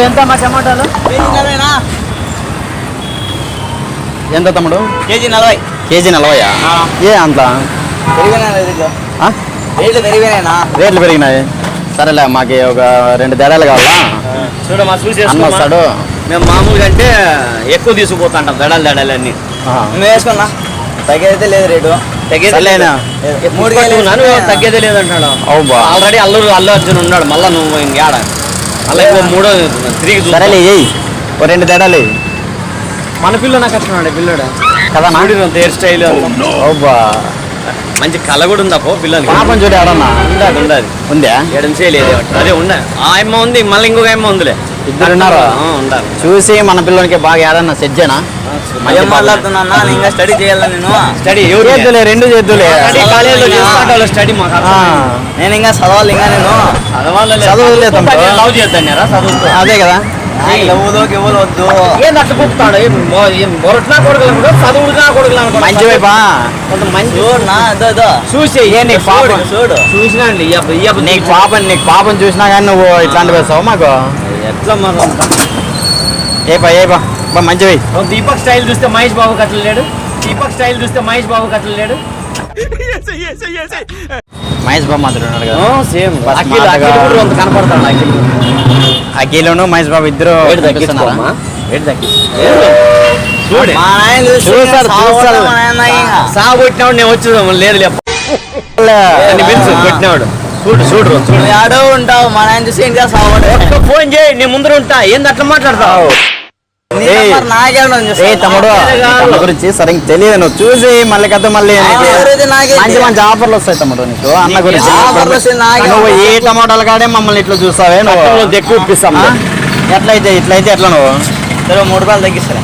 బాబు ఎంత మా టమాటాలు? ఎంత తమ్ముడు? కేజీ నలభై. కేజీ నలభైయా? ఏ అంత? రేట్లు? పెరిగినాయినా పెరిగినాయి. సరేలే మాకు ఒక రెండు దడాలు కావాలా? చూడమ్మా చూసి వస్తాడు. మేము మామూలుగా అంటే ఎక్కువ తీసుకుపోతుంటాం దడాలు దడాలు అన్ని. మేము వేసుకున్నా. తగ్గేదైతే లేదు రేటు. తగ్గేది? మూడు వేసుకున్నా. తగ్గేదే లేదంటాడు. ఆల్రెడీ అల్లు అల్లు అర్జున్ ఉన్నాడు మళ్ళా నువ్వు ఇంకేడ? ఇంకో మూడో తిరిగి చూస్తావు. సరేలే ఏయ్ ఓ రెండు దడాలు ఎయ్. మన పిల్ల నాకు వచ్చినాడు పిల్లడు? కదా నా? చూడు హెయిర్ స్టైల్ అవ్వా మంచి కళ కూడా ఉందా పో పిల్లలు పాపం చూడు ఎవరన్నా ఉండదు ఉండదు ఉందా? ఎడం చేయలేదు అదే ఉండ. ఆ అమ్మ ఉంది మళ్ళీ ఇంకొక అమ్మ ఉందిలే. ఇద్దరు ఉన్నారా? చూసి మన పిల్లలకి బాగా ఏడన్నా సెట్ చేయనా ఏం మాట్లాడుతున్నా నేను ఇంకా స్టడీ చేయాలా నేను? స్టడీ చేద్దులే రెండు చేద్దులే. స్టడీ కాలేజీలో నేను ఇంకా చదవాలి ఇంకా నేను. లవ్ చేద్దాన్నారా అదే కదా. అట్లా కూపుతాడు? ఏం కొడుకులు చదువుడుగా కొడుకులు అనుకో మంచి వైపా? కొంత మంచి చూడు నా ఇదో ఇదో. చూసి ఏ నీకు పాపం? చూడు. చూసినా అండి నీకు పాపం నీకు పాపం చూసినా కానీ నువ్వు ఇట్లాంటి వేస్తావు మాకు? ఎట్లా మనం ఏ పా ఏ పా బా మంచివి. దీపక్ స్టైల్ చూస్తే మహేష్ బాబు కట్టలు లేడు. దీపక్ స్టైల్ చూస్తే మహేష్ బాబు కట్టలు లేడు. మహేష్ బాబు మాత్రం ఉన్నాడు కదా. సేమ్. కనపడతాడు అఖిల్ అఖిలును మహేష్ బాబు ఇద్దరు. సాగు కొట్టినాడు నేను వచ్చేదాము లేదు లే అని పిలుచు కొట్టినాడు చూడు చూడు నువ్వు ఆడో ఉంటావు మా నాయన చూసి ఇంకా ఒక్క ఫోన్ చేయి నేను ముందర ఉంటా. ఏంది అట్లా మాట్లాడతావు? నీ ఏ? తమ్ముడు కాదు. తమ గురించి సరిగ్గా తెలియదు. నువ్వు చూసి మళ్ళీ కథ మళ్ళీ నీకు మంచి ఆఫర్లు వస్తాయి తమ్ముడు నీకు అన్న గురించి. ఆఫర్లు వస్తాయి నాకే నువ్వు ఏ. టమాటాలు కాడే మమ్మల్ని ఇట్లా చూస్తావే నువ్వు? పట్టణంలో ఎక్కువ ఇప్పిస్తాం ఆ? ఎట్లయితే ఇట్లయితే ఎట్లా నువ్వు? మూడు రూపాయలు తగ్గిస్తారా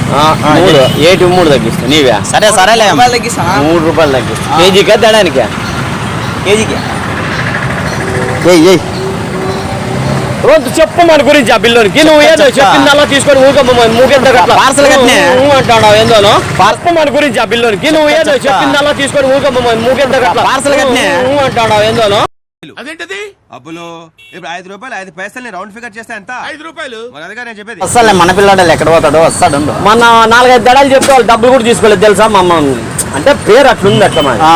మూడు. ఏటి మూడు తగ్గిస్తా నీవే? సరే సరేలే. రూపాయలు తగ్గిస్తానా మూడు రూపాయలు తగ్గిస్తా ఆ. కేజీకా తేడానికా? కేజీకి. ఏయ్ ఏయ్. రోజు చెప్పు మన గురించి ఆ బిల్లునికి నువ్వు ఏదో చెప్తా. చెప్పిందల్లా తీసుకొని చెప్పు మన గురించి ఆ బిల్లునికి నువ్వు ఏదో తీసుకొని అదేంటది? అబ్బులు ఇప్పుడు ఐదు రూపాయలు ఐదు పైసలు రౌండ్ ఫిగర్ చేస్తే ఎంత? ఐదు రూపాయలు. నేను చెప్పేది. వస్తాలే మన పిల్లాడు ఎక్కడ పోతాడు వస్తాడు. మన నాలుగైదు దడాలు చెప్తే వాళ్ళు డబ్బులు కూడా తీసుకోలేదు తెలుసా? మా అమ్మ అంటే పేరు అట్లుంది అట్లా మరి. ఆ.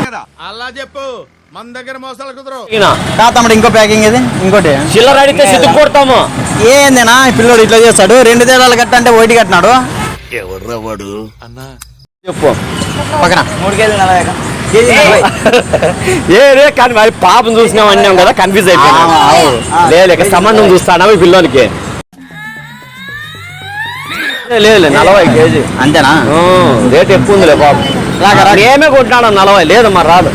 కదా. అలా చెప్పు. మన దగ్గర మోసాలు కుదరవు. ఈయన. కా తమ్ముడు ఇంకో ప్యాకింగ్ ఇది? ఇంకోటి? చిల్లర అడిగితే సిద్ధు కొడతాము. ఏందేనా? పిల్లోడు ఇట్లా చేస్తాడు. రెండు తేడాలు కట్టంటే ఒకటి కట్టినాడు. చెప్పు. పక్కన. మూడు కేజీలు నలభై కేజీ నలభై. ఏ రే కానీ మరి పాపం చూసినాం అన్నాం కదా కన్ఫ్యూజ్ అయిపోయినా. లేదు సంబంధం చూస్తానా ఈ పిల్లోనికి? లేదు లేదు నలభై కేజీ. అంతేనా? రేట్ ఎక్కువ ఉందిలే బాబు. రాక, రాక. ఏమే కొట్టినాడు నలభై లేదు మరి రాదు.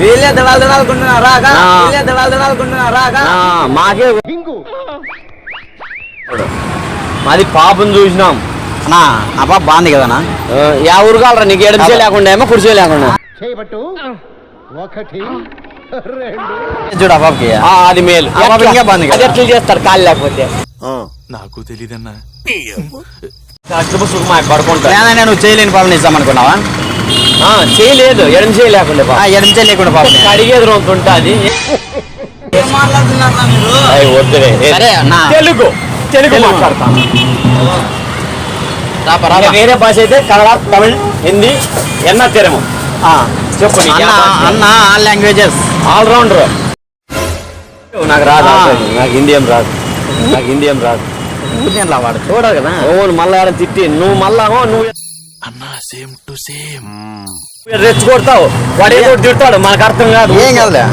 వీళ్ళే దళాలు దళాలు కొంటున్నారు రాక ఆ. వీళ్ళే దళాలు దళాలు కొంటున్నారు రాక ఆ, మాకే మాది పాపం చూసినాం. అన్నా ఆ పాప బాగుంది కదనా ఆ, యా ఊరు కాలరా నీకు ఎడమ లేకుండా ఏమో కుడిచే లేకుండా. చూడు ఆ పాపకి. అది మేలు. ఇంకా బాగుంది అది కదా. ఎట్లా చేస్తారు? కాళ్ళు లేకపోతే. నాకు తెలియదన్నా నువ్వు చేయలేని పాపని ఇస్తామనుకున్నావా ఆ, చేయలేదు. ఎడమ చేయలేకుండా ఆ, ఎడమ చేయలేకుండా రొంత ఉంటుంది తెలుగు. తెలుగు. మాట్లాడతాను. వేరే భాష అయితే కన్నడ తమిళ్ హిందీ ఎన్న తెరము. ఆ. చెప్పు అన్న అన్న ఆల్ లాంగ్వేజెస్ ఆల్ రౌండర్ నాకు రాదు. నాకు హిందీ ఏం రాదు. నాకు హిందీ ఏం రాదు. వాడు చూడదు కదా. ఓ మళ్ళా తిట్టి నువ్వు మళ్ళా నువ్వు అన్నా సేమ్ టు సేమ్. రెచ్చి కొడతావు? వాడు ఏదో తిడతాడు మనకు అర్థం కాదు. ఏం కాదులే.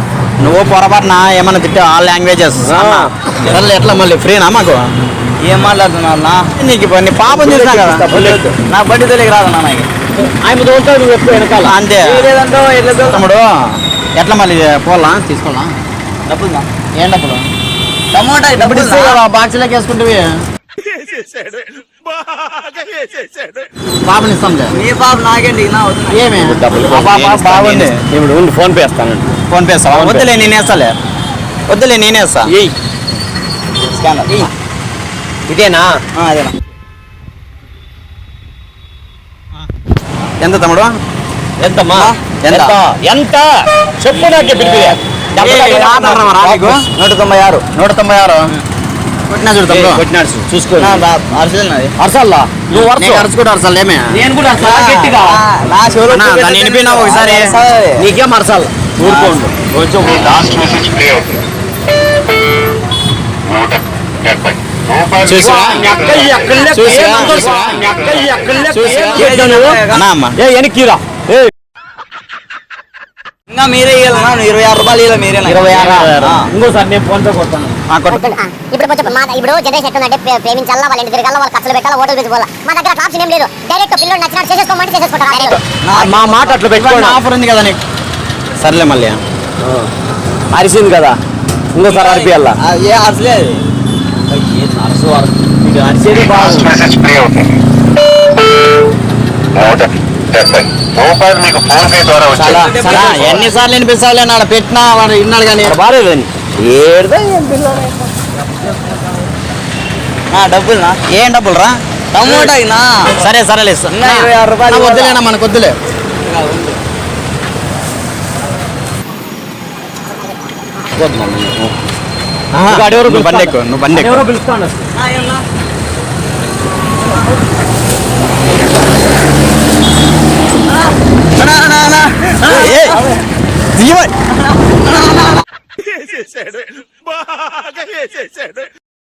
నువ్వు పొరపాటున ఏమన్నా తిట్టే ఆల్ లాంగ్వేజెస్ ఆ. సర్లే ఎట్లా మళ్ళీ? ఫ్రీనా మాకు? ఏం మాట్లాడుతున్నా నీకు ఇప్పుడు నీ పాపం చూసినా కదా. నా బండి తెలియక రాదు నా నాకు. ఆయన తోలుతావు నువ్వు ఎక్కువ వెనకాల? అంతే. లేదంటో? తమ్ముడు ఎట్లా మళ్ళీ? పోలా తీసుకోవాలా డబ్బులు ఏం డబ్బులు? టమోటా డబ్బులు ఇస్తే కదా బాక్స్లోకి వేసుకుంటే పాపని ఇస్తాంలే నీ పాప నాకేంటి? ఏమి? బాగుంది. ఇప్పుడు ఫోన్ పే వేస్తానండి ఫోన్ పే. వద్దులే నేను వేస్తాలే వద్దులే నేను వేస్తా. ఏయ్. స్కానర్. ఇదేనా? అదేనా ఎంత తమ్ముడు? ఎంతమ్మా ఎంత? ఎంత? చెప్పు నాకు బిల్లు నీకు? నూట తొంభై ఆరు నూట తొంభై ఆరు నీకు అరసాలి ఊరుకోండు కొంచెం లాస్ట్ మెసేజ్ ప్లే అవుతుంది నూట డెబ్బై రూపాయలు చూసావా? చూసావా? చూసావా? అన్నా అమ్మ ఏ వెనక్కిరా ఏ ఇంకా మీరే ఇవ్వాలి ఇరవై ఆరు రూపాయలు ఇవ్వాలి మీరే ఇరవై ఆరు. ఆ. ఇంకోసారి నేను ఫోన్తో కొడతాను. ఆ, కొట్టు. ఆ, ఇప్పుడు కొంచెం మా ఇప్పుడు జనరేషన్ ఎట్లుందంటే ప్రే- ప్రేమించాలా వాళ్ళ ఇంటి తిరగాల వాళ్ళ ఖర్చులు పెట్టాలా హోటల్ పెట్టుకోవాలా మా దగ్గర ఆప్షన్ ఏం లేదు. డైరెక్ట్ పిల్లలు నచ్చినట్టు చేసేసుకోమంటే చేసేసుకుంటారు మా మాట అట్లా పెట్టుకోండి. ఆఫర్ ఉంది కదా నీకు? సర్లే మళ్ళీ అరిసింది కదా. ఇంకోసారి అరిపియాల? ఏ అరసలే అది? అరసు ఇది అరిసేది బాగుంది. మెసేజ్ ప్లే అవుతుంది నూట డెబ్బై రూపాయలు మీకు ఫోన్ పే ద్వారా చాలా వచ్చాయి చాలా ఎన్నిసార్లు వినిపిస్తావులే నాడ? పెట్టినా వాడు విన్నాడు కానీ బాగాలేదని ఏడుదా నా డబ్బులు నా ఏం డబ్బులు రా టమోటా నా సరే సరేలే ఇస్తా. ఇంకా ఇరవై ఆరు రూపాయలు నా వద్దులేనా మనకు వద్దులే. ఇంకా ఆడెవరో నువ్వు బండి పిలుస్తాడు. ఎక్కు నువ్వు బండి ఎక్కు